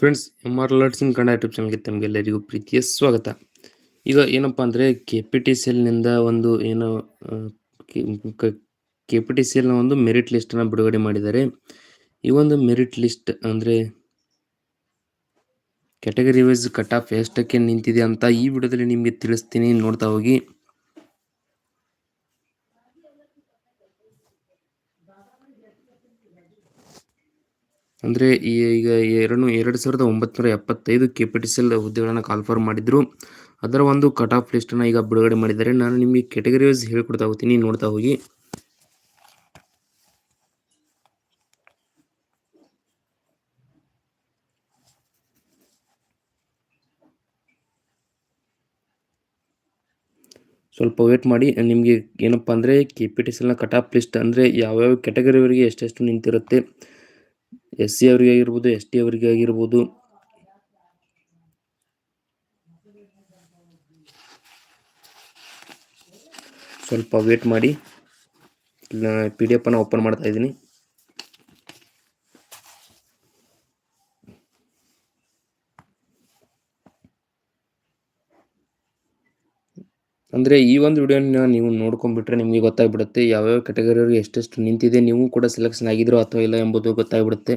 Friends M R ಲರ್ಟ್ಸಿಂಗ್ Kannada YouTube ಚಾನಲ್ಗೆ ತಮಗೆಲ್ಲರಿಗೂ ಪ್ರೀತಿಯ ಸ್ವಾಗತ. ಈಗ ಏನಪ್ಪ ಅಂದರೆ ಕೆ ಪಿ ಟಿ ಸಿ ಎಲ್ನಿಂದ ಒಂದು ಏನು ಕೆ ಪಿ ಟಿ ಸಿ ಎಲ್ನ ಒಂದು ಮೆರಿಟ್ ಲಿಸ್ಟನ್ನು ಬಿಡುಗಡೆ ಮಾಡಿದ್ದಾರೆ. ಈ ಒಂದು ಮೆರಿಟ್ ಲಿಸ್ಟ್ ಅಂದರೆ ಕ್ಯಾಟಗರಿ ವೈಸ್ ಕಟ್ ಆಫ್ ಎಷ್ಟಕ್ಕೆ ನಿಂತಿದೆ ಅಂತ ಈ ವಿಡಿಯೋದಲ್ಲಿ ನಿಮಗೆ ತಿಳಿಸ್ತೀನಿ. ನೋಡ್ತಾ ಹೋಗಿ. ಅಂದರೆ ಈಗ ಎರಡು ಎರಡು ಸಾವಿರದ ಒಂಬತ್ತುನೂರ ಎಪ್ಪತ್ತೈದು K P T C L ಹುದ್ದೆಗಳನ್ನು ಮಾಡಿದ್ರು. ಅದರ ಒಂದು ಕಟ್ ಆಫ್ ಲಿಸ್ಟನ್ನು ಈಗ ಬಿಡುಗಡೆ ಮಾಡಿದ್ದಾರೆ. ನಾನು ನಿಮಗೆ ಕೆಟಗರಿ ವೈಸ್ ಹೇಳ್ಕೊಡ್ತಾ ಹೋಗ್ತೀನಿ, ನೋಡ್ತಾ ಹೋಗಿ. ಸ್ವಲ್ಪ ವೇಟ್ ಮಾಡಿ. ನಿಮಗೆ ಏನಪ್ಪ ಅಂದರೆ ಕೆ ಪಿ ಟಿ ಸಿ ಎಲ್ನ ಕಟ್ ಆಫ್ ಲಿಸ್ಟ್ ಅಂದರೆ ಯಾವ್ಯಾವ ಕೆಟಗರಿವರೆಗೆ ಎಷ್ಟೆಷ್ಟು ನಿಂತಿರುತ್ತೆ. ಎಸ್ ಸಿ ಅವರಿಗೆ ಆಗಿರ್ಬೋದು ಎಸ್ ಟಿ ಅವರಿಗೆ ಆಗಿರ್ಬೋದು. ಸ್ವಲ್ಪ ವೇಟ್ ಮಾಡಿ. ಪಿ ಡಿ ಎಫನ್ನು ಓಪನ್ ಮಾಡ್ತಾ ಇದ್ದೀನಿ. ಅಂದರೆ ಈ ಒಂದು ವಿಡಿಯೋನ ನೀವು ನೋಡ್ಕೊಂಡ್ಬಿಟ್ರೆ ನಿಮಗೆ ಗೊತ್ತಾಗ್ಬಿಡುತ್ತೆ ಯಾವ್ಯಾವ ಕ್ಯಾಟಗರಿಯವರು ಎಷ್ಟೆಷ್ಟು ನಿಂತಿದೆ. ನೀವು ಕೂಡ ಸೆಲೆಕ್ಷನ್ ಆಗಿದ್ರೋ ಅಥವಾ ಇಲ್ಲ ಎಂಬುದು ಗೊತ್ತಾಗ್ಬಿಡುತ್ತೆ.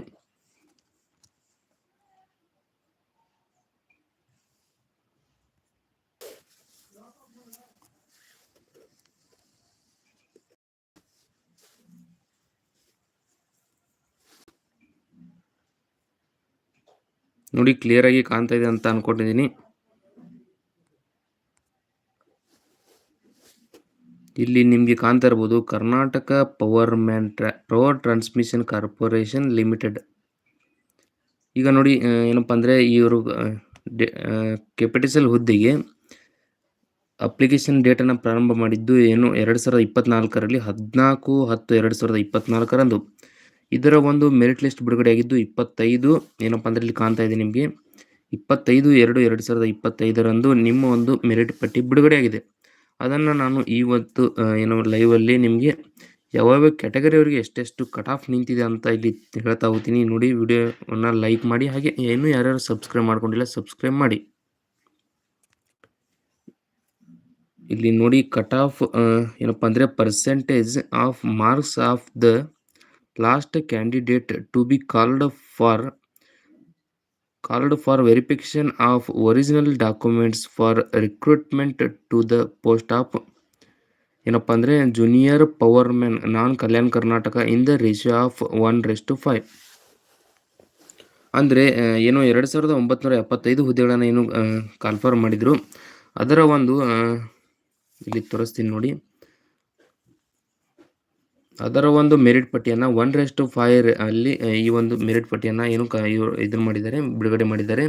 ನೋಡಿ ಕ್ಲಿಯರ್ ಆಗಿ ಕಾಣ್ತಾ ಇದೆ ಅಂತ ಅನ್ಕೊಂಡಿದ್ದೀನಿ. ಇಲ್ಲಿ ನಿಮಗೆ ಕಾಣ್ತಾ ಇರ್ಬೋದು ಕರ್ನಾಟಕ ಪವರ್ ಮ್ಯಾನ್ ಟ್ರಾ ಪವರ್ ಟ್ರಾನ್ಸ್ಮಿಷನ್ ಕಾರ್ಪೊರೇಷನ್ ಲಿಮಿಟೆಡ್ ಈಗ ನೋಡಿ ಏನಪ್ಪ ಅಂದರೆ ಇವರು ಕೆಪಿಟಿಸಲ್ ಹುದ್ದೆಗೆ ಅಪ್ಲಿಕೇಶನ್ ಡೇಟನ್ನು ಪ್ರಾರಂಭ ಮಾಡಿದ್ದು ಏನು ಎರಡು ಸಾವಿರದ ಇಪ್ಪತ್ನಾಲ್ಕರಲ್ಲಿ, ಹದಿನಾಲ್ಕು ಹತ್ತು ಎರಡು ಸಾವಿರದ ಇಪ್ಪತ್ನಾಲ್ಕರಂದು. ಇದರ ಒಂದು ಮೆರಿಟ್ ಲಿಸ್ಟ್ ಬಿಡುಗಡೆಯಾಗಿದ್ದು ಇಪ್ಪತ್ತೈದು, ಏನಪ್ಪ ಅಂದರೆ ಇಲ್ಲಿ ಕಾಣ್ತಾ ಇದೆ ನಿಮಗೆ. ಇಪ್ಪತ್ತೈದು ಎರಡು ಎರಡು ಸಾವಿರದ ಇಪ್ಪತ್ತೈದರಂದು ನಿಮ್ಮ ಒಂದು ಮೆರಿಟ್ ಪಟ್ಟಿ ಬಿಡುಗಡೆಯಾಗಿದೆ. ಅದನ್ನು ನಾನು ಇವತ್ತು ಏನು ಲೈವಲ್ಲಿ ನಿಮಗೆ ಯಾವ್ಯಾವ ಕ್ಯಾಟಗರಿಯವರಿಗೆ ಎಷ್ಟೆಷ್ಟು ಕಟ್ ಆಫ್ ನಿಂತಿದೆ ಅಂತ ಇಲ್ಲಿ ಹೇಳ್ತಾ ಹೋಗ್ತೀನಿ. ನೋಡಿ ವಿಡಿಯೋವನ್ನು ಲೈಕ್ ಮಾಡಿ, ಹಾಗೆ ಇನ್ನೂ ಯಾರ್ಯಾರು ಸಬ್ಸ್ಕ್ರೈಬ್ ಮಾಡ್ಕೊಂಡಿಲ್ಲ ಸಬ್ಸ್ಕ್ರೈಬ್ ಮಾಡಿ. ಇಲ್ಲಿ ನೋಡಿ ಕಟ್ ಆಫ್ ಏನಪ್ಪ ಅಂದರೆ percentage of marks of the last candidate to be called for called for verification of original documents for recruitment to the post of ಏನಪ್ಪ ಅಂದರೆ junior power man non Kalyan Karnataka in the ratio of one race to five ಅಂದರೆ ಏನು ಎರಡು ಸಾವಿರದ ಒಂಬತ್ತುನೂರ ಎಪ್ಪತ್ತೈದು ಹುದ್ದೆಗಳನ್ನು ಏನು ಕಾಲ್ಫರ್ ಮಾಡಿದರು. ಅದರ ಒಂದು ಇಲ್ಲಿ ತೋರಿಸ್ತೀನಿ ನೋಡಿ. ಅದರ ಒಂದು ಮೆರಿಟ್ ಪಟ್ಟಿಯನ್ನು ಒನ್ ರೆಸ್ ಟು ಫೈವ್ ಅಲ್ಲಿ ಈ ಒಂದು ಮೆರಿಟ್ ಪಟ್ಟಿಯನ್ನು ಏನು ಕ ಇದನ್ನು ಮಾಡಿದ್ದಾರೆ, ಬಿಡುಗಡೆ ಮಾಡಿದ್ದಾರೆ.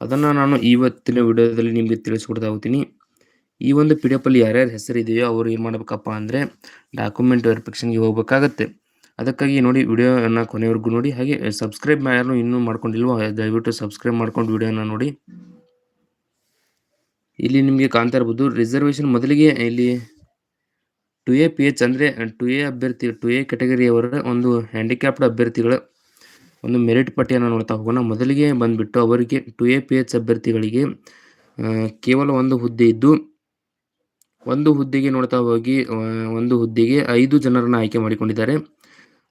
ಅದನ್ನು ನಾನು ಇವತ್ತಿನ ವಿಡಿಯೋದಲ್ಲಿ ನಿಮಗೆ ತಿಳಿಸ್ಕೊಡ್ತಾ ಹೋಗ್ತೀನಿ ಈ ಒಂದು ಪಿ ಡಿ ಎಫ್ ಅಲ್ಲಿ ಯಾರ್ಯಾರ ಹೆಸರು ಇದೆಯೋ ಅವರು ಏನು ಮಾಡಬೇಕಪ್ಪ ಅಂದರೆ ಡಾಕ್ಯುಮೆಂಟ್ ವೆರಿಫಿಕೇಷನ್ಗೆ ಹೋಗಬೇಕಾಗತ್ತೆ. ಅದಕ್ಕಾಗಿ ನೋಡಿ ವಿಡಿಯೋನ ಕೊನೆವರೆಗೂ ನೋಡಿ. ಹಾಗೆ ಸಬ್ಸ್ಕ್ರೈಬ್ ಯಾರು ಇನ್ನೂ ಮಾಡ್ಕೊಂಡಿಲ್ವೋ ದಯವಿಟ್ಟು ಸಬ್ಸ್ಕ್ರೈಬ್ ಮಾಡ್ಕೊಂಡು ವಿಡಿಯೋನ ನೋಡಿ. ಇಲ್ಲಿ ನಿಮಗೆ ಕಾಣ್ತಾ ಇರ್ಬೋದು ರಿಸರ್ವೇಷನ್ ಮೊದಲಿಗೆ ಇಲ್ಲಿ ಟು ಎ ಪಿ ಎಚ್ ಅಂದರೆ ಟು ಎ ಅಭ್ಯರ್ಥಿ ಟು ಎ ಕೆಟಗರಿಯವರ ಒಂದು ಹ್ಯಾಂಡಿಕ್ಯಾಪ್ಡ್ ಅಭ್ಯರ್ಥಿಗಳ ಒಂದು ಮೆರಿಟ್ ಪಟ್ಟಿಯನ್ನು ನೋಡ್ತಾ ಹೋಗೋಣ. ಮೊದಲಿಗೆ ಬಂದುಬಿಟ್ಟು ಅವರಿಗೆ ಟು ಎ ಪಿ ಎಚ್ ಅಭ್ಯರ್ಥಿಗಳಿಗೆ ಕೇವಲ ಒಂದು ಹುದ್ದೆ ಇದ್ದು, ಒಂದು ಹುದ್ದೆಗೆ ನೋಡ್ತಾ ಹೋಗಿ ಒಂದು ಹುದ್ದೆಗೆ ಐದು ಜನರನ್ನು ಆಯ್ಕೆ ಮಾಡಿಕೊಂಡಿದ್ದಾರೆ.